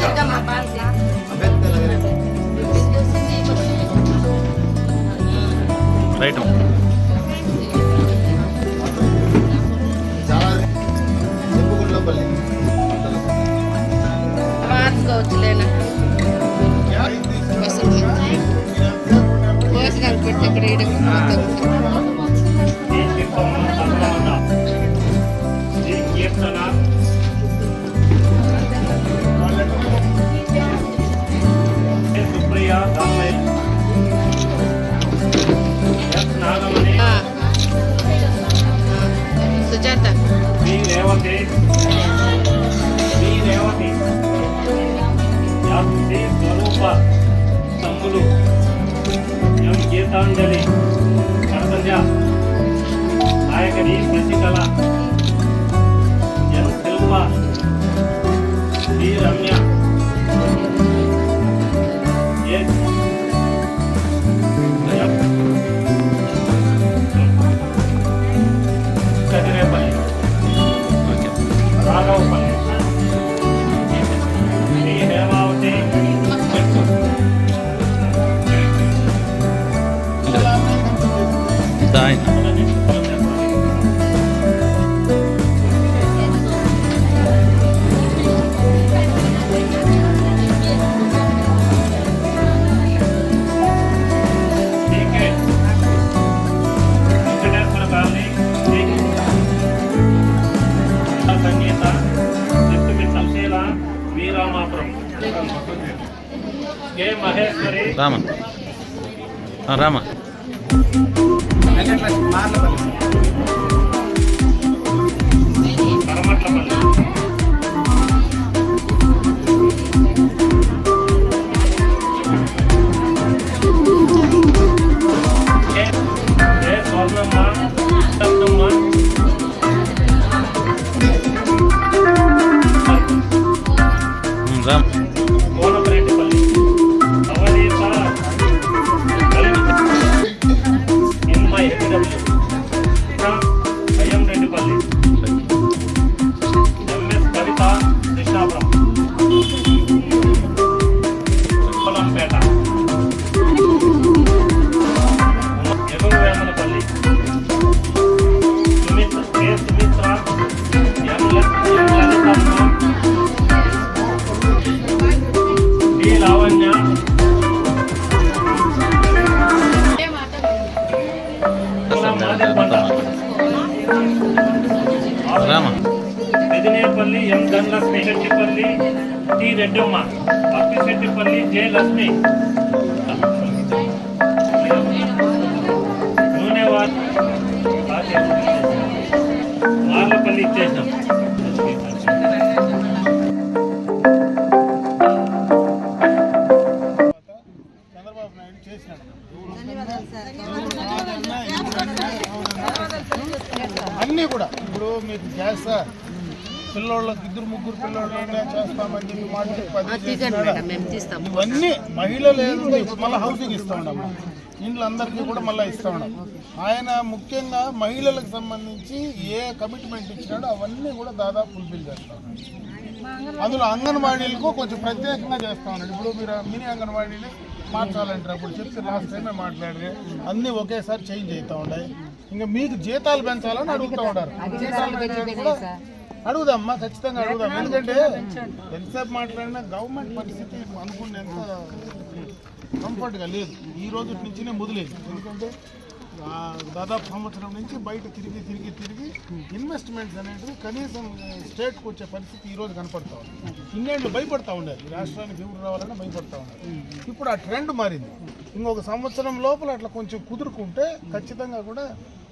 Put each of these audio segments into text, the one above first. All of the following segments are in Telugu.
మా పాలసీ రైట్ మార్చుకోవచ్చులేనా భోజనాలు పెట్టి అక్కడ వేయడం గొప్ప తమ్ములు గీతాంజలి కడతంజ నాయకరి శశికళ కె మహేశ్వరి రామ ఆ, Rama Pedinepalli M Dhanalakshmi Settipalli T Reddamma Appisettipalli J Lakshmi. నూనె వార్ వార్లపల్లి ఇచ్చేసాం అన్నీ కూడా. ఇప్పుడు మీకు గ్యాస్ పిల్లోళ్ళకి ఇద్దరు ముగ్గురు పిల్లోళ్ళనే చేస్తామని చెప్పి మాట ఇవన్నీ మహిళలు మళ్ళీ హౌసింగ్ ఇస్తా ఉన్నాం. ఇంట్లో అందరికీ కూడా మళ్ళీ ఇస్తా ఉన్నాం. ఆయన ముఖ్యంగా మహిళలకు సంబంధించి ఏ కమిట్మెంట్ ఇచ్చినాడో అవన్నీ కూడా దాదాపు ఫుల్ఫిల్ చేస్తా. అందులో అంగన్వాడీలకు కొంచెం ప్రత్యేకంగా చేస్తా ఉన్నాడు. ఇప్పుడు మీరు మినీ అంగన్వాడీని మార్చాలంటారు. అప్పుడు చెప్తే లాస్ట్ టైమే మాట్లాడారు అన్నీ ఒకేసారి చేంజ్ అవుతా ఉన్నాయి. ఇంకా మీకు జీతాలు పెంచాలని అడుగుతూ ఉన్నారు. జీతాలు పెంచేది కూడా. అడుగుదామ్మా ఖచ్చితంగా అడుగుదాం. ఎందుకంటే ఎంతసేపు మాట్లాడినా గవర్నమెంట్ పరిస్థితి అనుకునేంత కంఫర్ట్గా లేదు. ఈ రోజు నుంచినే మొదలేదు. ఎందుకంటే దాదాపు సంవత్సరం నుంచి బయట తిరిగి తిరిగి తిరిగి ఇన్వెస్ట్మెంట్స్ అనేటివి కనీసం స్టేట్కి వచ్చే పరిస్థితి ఈ రోజు కనపడతా ఉంది. ఇన్నేళ్ళు భయపడతా ఉండేది రాష్ట్రానికి ఎవరు రావాలన్నా భయపడతా ఉన్నారు ఇప్పుడు ఆ ట్రెండ్ మారింది. ఇంకొక సంవత్సరం లోపల అట్లా కొంచెం కుదురుకుంటే ఖచ్చితంగా కూడా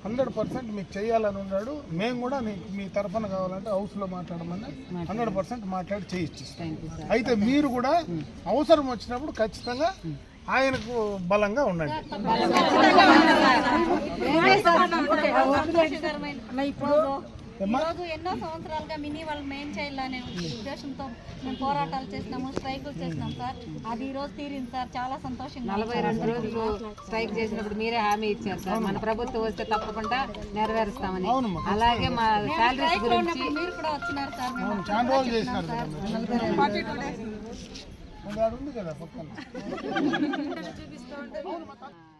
హండ్రెడ్ పర్సెంట్ మీకు చేయాలని ఉన్నాడు. మేము కూడా మీకు మీ తరఫున కావాలంటే హౌస్లో మాట్లాడమని హండ్రెడ్ పర్సెంట్ మాట్లాడి చేయిచ్చిస్తాం. అయితే మీరు కూడా అవసరం వచ్చినప్పుడు ఖచ్చితంగా ఆయనకు బలంగా ఉండండి. ఇప్పుడు? ఈరోజు ఎన్నో సంవత్సరాలుగా మినీ వాళ్ళకి మేం చేయాలనే ఉద్దేశంతో మేము పోరాటాలు చేసినాము స్ట్రైకులు చేసినాం సార్. అది ఈ రోజు తీరింది సార్. చాలా సంతోషంగా నలభై రెండు రోజులు స్ట్రైక్ చేసినప్పుడు మీరే హామీ ఇచ్చారు సార్. మన ప్రభుత్వం వస్తే తప్పకుండా నెరవేరుస్తామని. అలాగే మా శాలరీస్ గురించి మీరు కూడా వచ్చినారు సార్. మేము అవును